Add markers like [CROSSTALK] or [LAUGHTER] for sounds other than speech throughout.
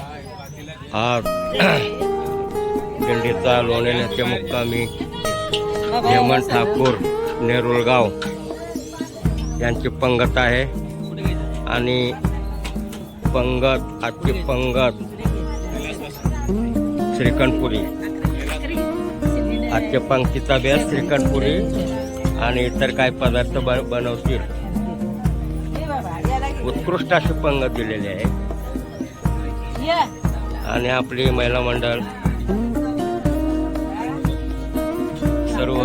आज दिंडीचा [CLEARS THROAT] लोणेल्याचे मुक्कामी हेमंत ठाकूर नेरुळगाव यांची पंगत आहे. आणि पंगत आजची पंगत श्रीकंठपुरी आजच्या पंक्तीचा बेस श्रीकंठपुरी आणि इतर काही पदार्थ बनवतील. उत्कृष्ट अशी पंगत दिलेली आहे. आणि आपली महिला मंडळ. सर्व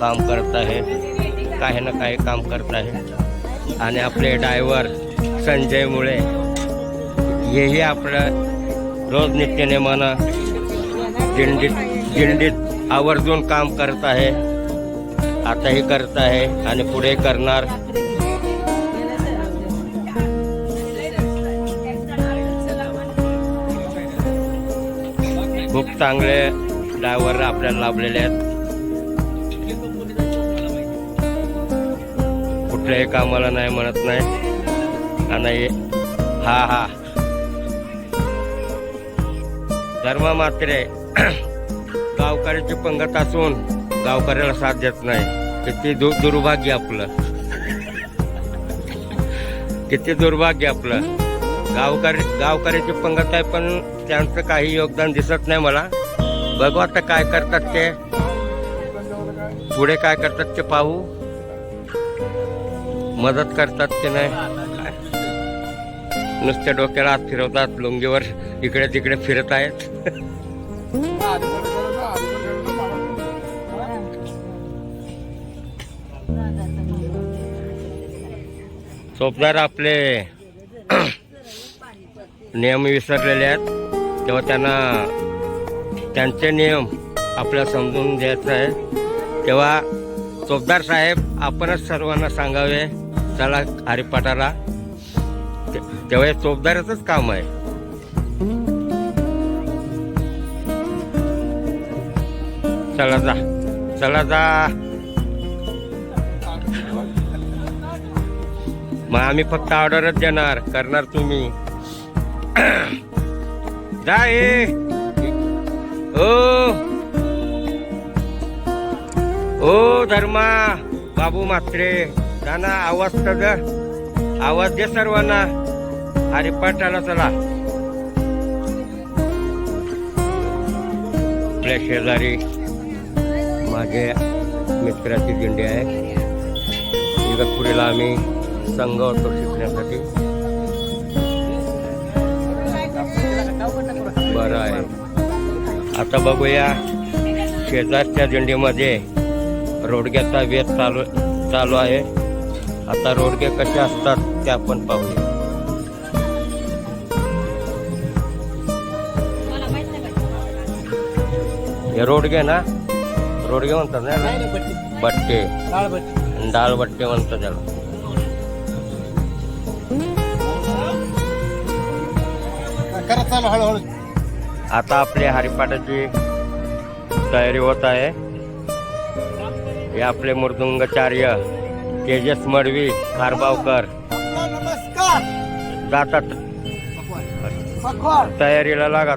काम करत आहे. काही ना काही काम करत आहे. आणि आपले ड्रायव्हर संजय मुळे. हेही आपलं रोज नित्यनेमानं दिंडीत दिंडीत आवर्जून काम करत आहे. आताही करत आहे आणि पुढे करणार. खूप चांगले ड्रायव्हर आपल्याला लाभलेले आहेत. कुठल्याही कामाला नाही म्हणत नाही. आणि हा हा. धर्म मात्रे [CLEARS THROAT] गावकऱ्याची पंगत असून गावकऱ्याला साथ देत नाही. किती दु दुर्भाग्य आपलं. किती दुर्भाग्य आपलं. गावकरी गावकऱ्याची पंगत आहे पण त्यांचं काही योगदान दिसत नाही मला. बघू आता काय करतात ते. पुढे काय करतात ते पाहू. मदत करतात की नाही? नुसत्या डोक्याला आत फिरवतात लुंगीवर इकडे तिकडे फिरत आहेत. चोपदार आपले. नियम विसरलेले आहेत. तेव्हा त्यांना त्यांचे नियम आपल्याला समजून द्यायचं आहे. तेव्हा चोपदार साहेब आपणच सर्वांना सांगावे चला हरिपाठाला. तेव्हा हे चोपदाराचंच काम आहे. चला जा चला जा. मग आम्ही फक्त ऑर्डरच देणार करणार तुम्ही. जा ए ओ। ओ धर्मा बाबू मात्रे जा आवाज तर आवाज दे सर्वांना. अरे हरिपाठाला चला. आपल्या शेजारी माझ्या मित्राची दिंडी आहे. इगतपुरीला आम्ही संघ होतो शिकण्यासाठी. आता बघूया. शेजारच्या दिंडीमध्ये रोडग्याचा वेध चालू चालू आहे. आता रोडगे कसे असतात ते आपण पाहूया. हे रोडगे ना? रोडगे म्हणतात ना बट्टे. डाळ बट्टे म्हणतात त्याला करा चालू हळूहळू. आता आपल्या हरिपाठाची तयारी होत आहे. हे आपले मृदुंगाचार्य तेजस मडवी खारबावकर जातात. तयारीला लाग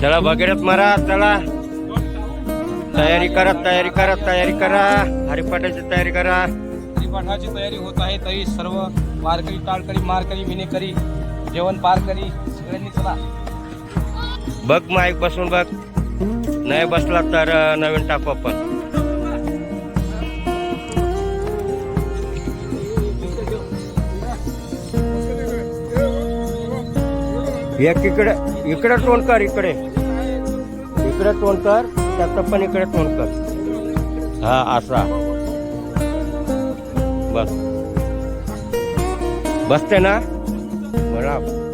चला भगीरथ महाराज चला. तयारी करा तयारी करा तयारी करा. हरिपाठाची तयारी करा. पाठाची तयारी होत आहे तरी सर्व वारकरी टाळकरी मारकरी विनेकरी जेवण पारकरी सगळ्यांनी चला. बघ माईक बसून बघ. नाही बसला तर नवीन टाकू आपण. एक इकडे इकडे तोंड कर इकडे. इकडे तोंड कर त्याचं पण इकडे तोंड कर. हा असा. बस. बसते ना? बरं